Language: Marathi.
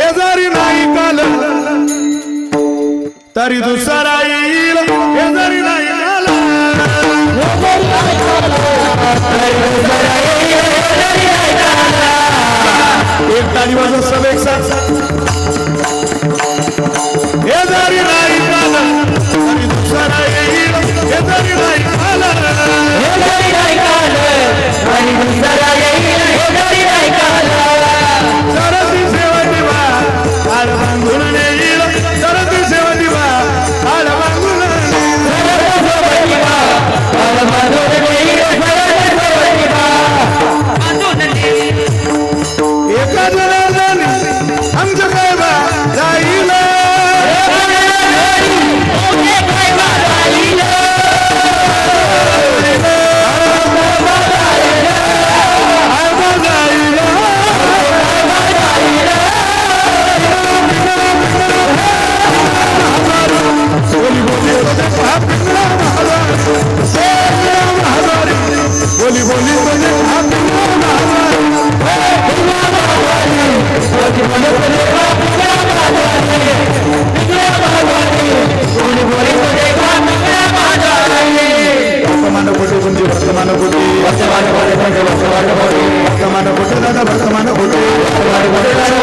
हे जरी नाही काल तरी दुसरा येईल. हे जरी नाही काल एक ताली वाजव सब ke mana-mana untuk